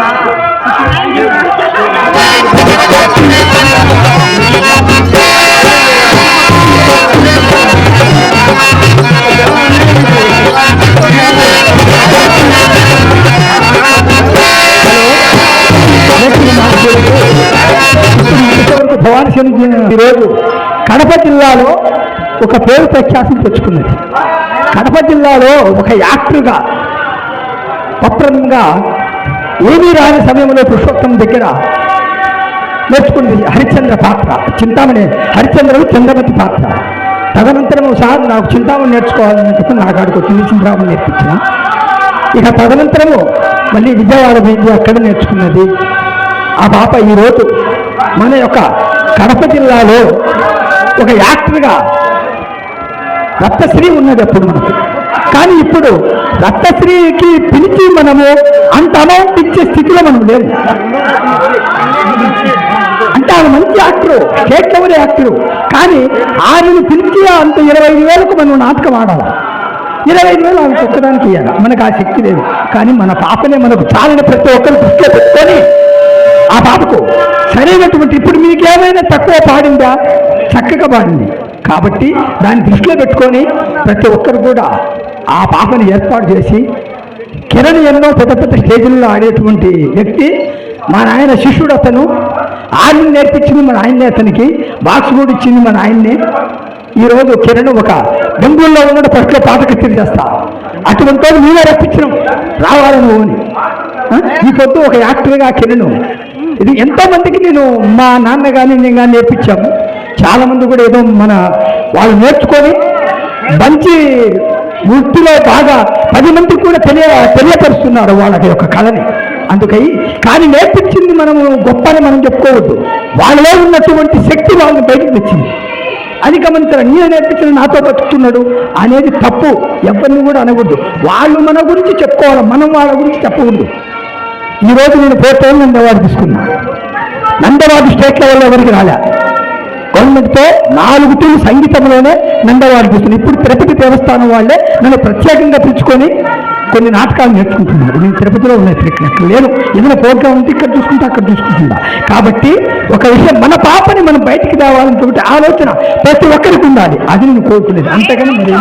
아, భవానీ ఈరోజు కడప జిల్లాలో ఒక పేరు ప్రఖ్యాతం తెచ్చుకున్నది. కడప జిల్లాలో ఒక యాక్టర్గా పప్రంగా ఏమీ రాని సమయంలో పురుషోత్తం దగ్గర నేర్చుకుంది హరిశ్చంద్ర పాత్ర చింతామణి హరిశ్చంద్రుడు చంద్రమతి పాత్ర. తదనంతరం సార్ నాకు చింతామణి నేర్చుకోవాలని చెప్పి నా కాడికి వచ్చింది చింతామణి నేర్పించిన. ఇక తదనంతరము మళ్ళీ విజయవాడ పోయింది అక్కడ నేర్చుకున్నది. ఆ పాప ఈరోజు మన యొక్క కడప జిల్లాలో ఒక యాక్టర్గా రక్తశ్రీ ఉన్నది అప్పుడు మనకు. కానీ ఇప్పుడు రక్తశ్రీకి పిలిచి మనము అంత అమౌంట్ ఇచ్చే స్థితిలో మనం లేము. అంటే ఆమె మంచి యాక్టరు స్టేట్ లెవెల్ యాక్టరు. కానీ ఆమెను పిలిచి అంత ఇరవై ఐదు వేలకు మనం నాటకం ఆడాలి. ఇరవై ఐదు వేలు ఆమె ఒక్కదానికి ఇవ్వాలి మనకు ఆ శక్తి లేదు. కానీ మన పాపనే మనకు చాలని ప్రతి ఒక్కరు దృష్టిలో పెట్టుకొని ఆ పాపకు సరైనటువంటి ఇప్పుడు మీకు ఏమైనా తక్కువ పాడిందా? చక్కగా పాడింది. కాబట్టి దాన్ని దృష్టిలో పెట్టుకొని ప్రతి ఒక్కరు కూడా ఆ పాపని ఏర్పాటు చేసి కిరణ్ ఎన్నో పెద్ద పెద్ద స్టేజ్ల్లో ఆడేటువంటి వ్యక్తి మా నాయన శిష్యుడు అతను. ఆయన నేర్పించింది మన ఆయన్నే అతనికి. బాక్స్ కూడా ఇచ్చింది మన ఆయన్నే. ఈరోజు కిరణ్ ఒక బెంగళూరులో ఉన్నాడు ఫస్ట్లో పాట కత్తిరి చేస్తా. అటువంటి వాడు నీవే రప్పించడం. రావాలి నువ్వు అని. ఈ పొద్దు ఒక యాక్టర్గా కిరణ్. ఇది ఎంతోమందికి నేను మా నాన్న కానీ నేను కానీ నేర్పించాము. చాలా మంది కూడా ఏదో మన వాళ్ళు నేర్చుకొని మంచి వృత్తిలో బాగా పది మందికి కూడా తెలియ తెలియపరుస్తున్నారు వాళ్ళకి యొక్క కళని. అందుకై కానీ నేర్పించింది మనము గొప్ప అని మనం చెప్పుకోవద్దు. వాళ్ళలో ఉన్నటువంటి శక్తి వాళ్ళని బయటకు తెచ్చింది. అది గమనించాలి నేను నేర్పించిన నాతో బతుకుతున్నాడు అనేది తప్పు. ఎవరిని కూడా అనకూడదు. వాళ్ళు మన గురించి చెప్పుకోవాలి. మనం వాళ్ళ గురించి చెప్పకూడదు. ఈరోజు నేను ఫోర్ నందవాడు తీసుకున్నా. నందవాడు స్టేట్ లెవెల్లో ఎవరికి రాలే. గవర్నమెంట్తో నాలుగు టీలు సంగీతంలోనే నందవాడు చూస్తుంది. ఇప్పుడు తిరుపతి దేవస్థానం వాళ్ళే నన్ను ప్రత్యేకంగా పిలుచుకొని కొన్ని నాటకాలు నేర్చుకుంటున్నారు. నేను తిరుపతిలో ఉన్నాయి ఇక్కడ ఇక్కడ లేను. ఏదైనా ప్రోగ్రామ్ ఉంటే ఇక్కడ చూసుకుంటా అక్కడ చూసుకుంటుందా కాబట్టి ఒక విషయం మన పాపని మనం బయటికి తేవాలనేటువంటి ఆలోచన ప్రతి ఒక్కరికి ఉండాలి. అది నేను కోరుకునేది. అంతేగాని మరి